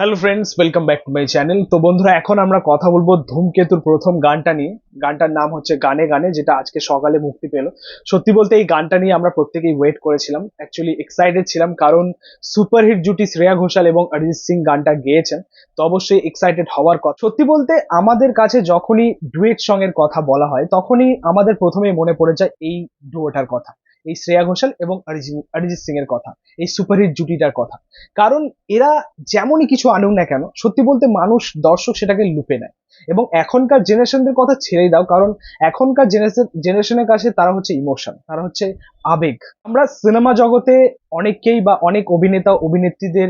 Hello friends welcome back to my channel তো বন্ধুরা, এখন আমরা কথা বলব ধূমকেতুর প্রথম গানটা নিয়ে। গানটার নাম হচ্ছে গানে গানে, যেটা আজকে সকালে মুক্তি পেল। সত্যি বলতে এই গানটা নিয়ে আমরা প্রত্যেকেই ওয়েট করেছিলাম। অ্যাকচুয়ালি এক্সাইটেড ছিলাম, কারণ সুপারহিট জুটি শ্রেয়া ঘোষাল এবং অরিজিৎ সিং গানটা গেয়েছেন। তো অবশ্যই এক্সাইটেড হওয়ার কথা। সত্যি বলতে আমাদের কাছে যখনই ডুয়েট সং এর কথা বলা হয়, তখনই আমাদের প্রথমেই মনে পড়ে যায় এই ডুয়োটার কথা। এই শ্রেয়া ঘোষাল এবং অরিজিৎ সিং এর কথা, এই সুপারহিট জুটিটার কথা। কারণ এরা যেমনই কিছু আনুক না কেন, সত্যি বলতে মানুষ, দর্শক সেটাকে লুপে নেয়। এবং এখনকার জেনারেশনদের কথা ছেড়েই দাও, কারণ এখনকার জেনারেশন, জেনারেশনের কাছে তারা হচ্ছে ইমোশন, তারা হচ্ছে আবেগ। আমরা সিনেমা জগতে অনেককেই বা অনেক অভিনেতা, অভিনেত্রীদের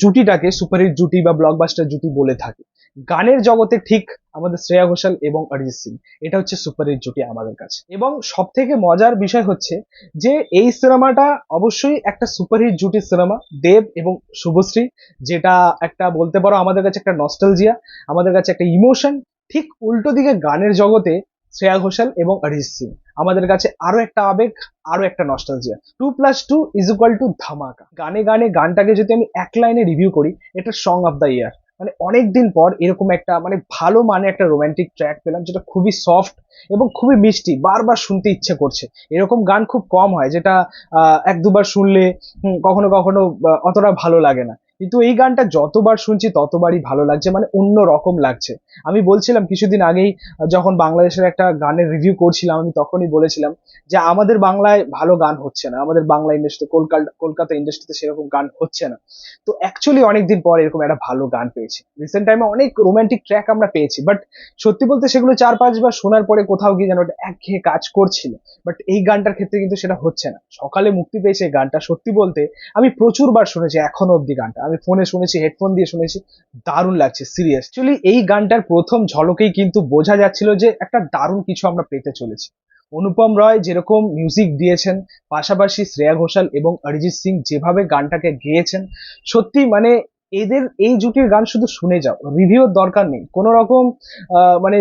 জুটিটাকে সুপারহিট জুটি বা ব্লকবাস্টার জুটি বলে থাকি। গানের জগতে ঠিক আমাদের শ্রেয়া ঘোষাল এবং অরিজিৎ সিং, এটা হচ্ছে সুপারহিট জুটি আমাদের কাছে। এবং সব থেকে মজার বিষয় হচ্ছে যে এই সিনেমাটা অবশ্যই একটা সুপারহিট জুটির সিনেমা, দেব এবং শুভশ্রী, যেটা একটা বলতে পারো আমাদের কাছে একটা নস্টালজিয়া আমাদের কাছে একটা ইমোশন ঠিক উল্টো দিকে গানের জগতে শ্রেয়া ঘোষাল এবং অরিজিৎ সিং। আমাদের কাছে আরও একটা আবেগ, আরও একটা nostalgia two plus two is equal to ধামাকা। গানে গানে গানটাকে যদি আমি এক লাইনে রিভিউ করি, এটা সং অফ দ্য ইয়ার মানে অনেকদিন পর এরকম একটা মানে ভালো মানে একটা রোমান্টিক ট্র্যাক পেলাম, যেটা খুবই সফট এবং খুবই মিষ্টি, বারবার শুনতে ইচ্ছে করছে। এরকম গান খুব কম হয়, যেটা এক দুবার শুনলে কখনো কখনো অতটা ভালো লাগে না। কিন্তু এই গানটা যতবার শুনছি ততবারই ভালো লাগছে মানে অন্য রকম লাগছে। আমি বলছিলাম কিছুদিন আগেই, যখন বাংলাদেশের একটা গানের রিভিউ করছিলাম, আমি তখনই বলেছিলাম যে আমাদের বাংলায় ভালো গান হচ্ছে না। আমাদের বাংলা ইন্ডাস্ট্রিতে কলকাতা কলকাতা ইন্ডাস্ট্রিতে সেরকম গান হচ্ছে না। তো অ্যাকচুয়ালি অনেকদিন পর এরকম একটা ভালো গান পেয়েছি। রিসেন্ট টাইমে অনেক রোমান্টিক ট্র্যাক আমরা পেয়েছি বাট সত্যি বলতে সেগুলো চার পাঁচবার শোনার পরে কোথাও গিয়ে যেন একঘেয়ে কাজ করছিল। বাট এই গানটার ক্ষেত্রে কিন্তু সেটা হচ্ছে না। সকালে মুক্তি পেয়েছে গানটা, সত্যি বলতে আমি প্রচুরবার শুনেছি এখনও অব্দি গানটা। আমি ফোনে শুনেছি হেডফোন দিয়ে শুনেছি, দারুণ লাগছে সিরিয়াস অ্যাকচুয়ালি এই গানটার প্রথম ঝলকেই কিন্তু বোঝা যাচ্ছিল যে একটা দারুণ কিছু আমরা পেতে চলেছি। অনুপম রয় যেরকম মিউজিক দিয়েছেন, পাশাপাশি শ্রেয়া ঘোষাল এবং অরিজিৎ সিং যেভাবে গানটাকে গেয়েছেন, সত্যি মানে এদের এই জুটির গান শুধু শুনে যাও। রিভিউর দরকার নেই। কোনো রকম মানে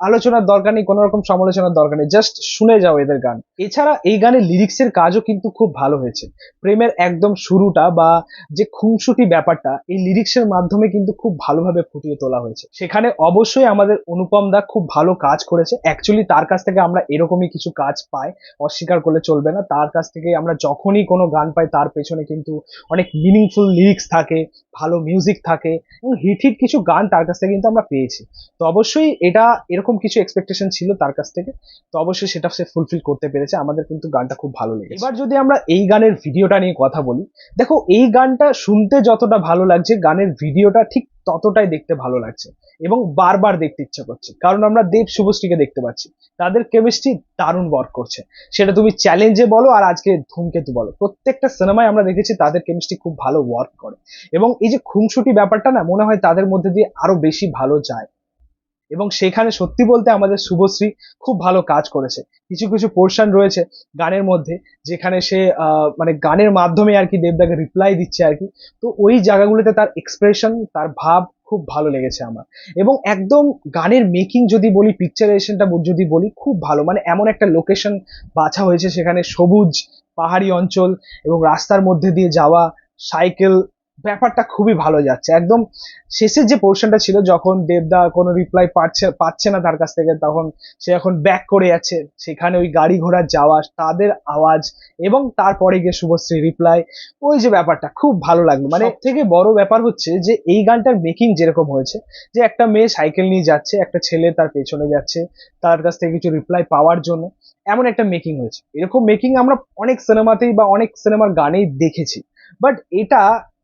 আলোচনার দরকার নেই কোনো রকম সমালোচনার দরকার নেই। জাস্ট শুনে যাও এদের গান। এছাড়া এই গানের লিরিক্সের কাজও কিন্তু খুব ভালো হয়েছে। প্রেমের একদম শুরুটা বা যে খুনসুটি ব্যাপারটা, এই লিরিক্সের মাধ্যমে কিন্তু খুব ভালোভাবে ফুটিয়ে তোলা হয়েছে। সেখানে অবশ্যই আমাদের অনুপম দা খুব ভালো কাজ করেছে। অ্যাকচুয়ালি তার কাছ থেকে আমরা এরকমই কিছু কাজ পাই, অস্বীকার করলে চলবে না। তার কাছ থেকে আমরা যখনই কোনো গান পাই, তার পেছনে কিন্তু অনেক মিনিংফুল লিরিক্স থাকে। ভালো মিউজিক থাকে এবং হিট হিট কিছু গান তার কাছ থেকে কিন্তু আমরা পেয়েছি। তো অবশ্যই এটা এরকম কিছু এক্সপেকটেশন ছিল তার কাছ থেকে। তো অবশ্যই সেটা সে ফুলফিল করতে পেরেছে। আমাদের কিন্তু গানটা খুব ভালো লেগেছে। এবার যদি আমরা এই গানের ভিডিওটা নিয়ে কথা বলি, দেখো এই গানটা শুনতে যতটা ভালো লাগছে, গানের ভিডিওটা ঠিক ততটাই দেখতে ভালো লাগছে। এবং বারবার দেখতে ইচ্ছে করছে। কারণ আমরা দেব শুভশ্রীকে দেখতে পাচ্ছি। তাদের কেমিস্ট্রি দারুণ ওয়ার্ক করছে। সেটা তুমি চ্যালেঞ্জে বলো আর আজকে ধূমকেতু বলো। প্রত্যেকটা সিনেমায় আমরা দেখেছি তাদের কেমিস্ট্রি খুব ভালো ওয়ার্ক করে। এবং এই যে খুনসুটি ব্যাপারটা না, মনে হয় তাদের মধ্যে দিয়ে আরও বেশি ভালো যায়। এবং সেখানে সত্যি বলতে আমাদের শুভশ্রী খুব ভালো কাজ করেছে। কিছু কিছু পোর্শন রয়েছে গানের মধ্যে, যেখানে সে মানে গানের মাধ্যমে আর কি দেবদাকে রিপ্লাই দিচ্ছে আর কি। তো ওই জায়গাগুলোতে তার এক্সপ্রেশন তার ভাব খুব ভালো লেগেছে আমার। এবং একদম গানের মেকিং যদি বলি পিকচারাইজেশনটা যদি বলি, খুব ভালো। মানে এমন একটা লোকেশন বাছা হয়েছে সেখানে সবুজ পাহাড়ি অঞ্চল এবং রাস্তার মধ্যে দিয়ে যাওয়া সাইকেল ব্যাপারটা খুবই ভালো যাচ্ছে। একদম শেষের যে পোর্শনটা ছিল যখন দেবদা কোনো রিপ্লাই পাচ্ছে পাচ্ছে না তার কাছ থেকে তখন সে এখন ব্যাক করে যাচ্ছে। সেখানে ওই গাড়ি ঘোড়ার যাওয়া তাদের আওয়াজ এবং তারপরে গিয়ে শুভশ্রী রিপ্লাই ওই যে ব্যাপারটা খুব ভালো লাগল। মানে থেকে বড় ব্যাপার হচ্ছে যে এই গানটার মেকিং যেরকম হয়েছে যে একটা মেয়ে সাইকেল নিয়ে যাচ্ছে একটা ছেলে তার পেছনে যাচ্ছে তার কাছ থেকে কিছু রিপ্লাই পাওয়ার জন্য এমন একটা মেকিং হয়েছে। এরকম মেকিং আমরা অনেক সিনেমাতেই বা অনেক সিনেমার গানেই দেখেছি। বাট এটা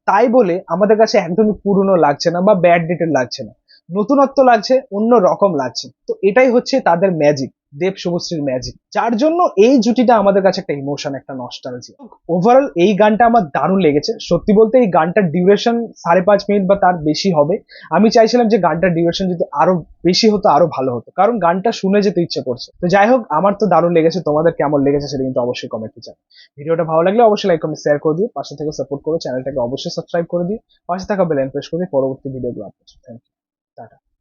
তাই বলে আমাদের কাছে একদমই পুরনো লাগছে না বা ব্যাড ডেটেড লাগছে না। নতুনত্ব লাগছে, অন্য রকম লাগছে। তো এটাই হচ্ছে তাদের ম্যাজিক দেব শুভশ্রীর ম্যাজিক যার জন্য এই জুটিটা আমাদের কাছে একটা ইমোশন একটা নস্টালজি ওভারঅল এই গানটা আমার দারুণ লেগেছে। সত্যি বলতে এই গানটার ডিউরেশন সাড়ে পাঁচ মিনিট বা তার বেশি হবে। আমি চাইছিলাম যে গানটার ডিউরেশন যদি আরও বেশি হতো, আরও ভালো হতো। কারণ গানটা শুনে যেতে ইচ্ছে করছে। তো যাই হোক, আমার তো দারুণ লেগেছে। তোমাদের কেমন লেগেছে সেটা কিন্তু অবশ্যই কমেন্টে জানাও। ভিডিওটা ভালো লাগলে অবশ্যই লাইক কমেন্ট শেয়ার করে দিও। পাশে থেকে সাপোর্ট করো চ্যানেলটাকে অবশ্যই সাবস্ক্রাইব করে দিও। পাশে থাকা বেল প্রেস করে পরবর্তী ভিডিওগুলো আপলোড থ্যাংক ইউ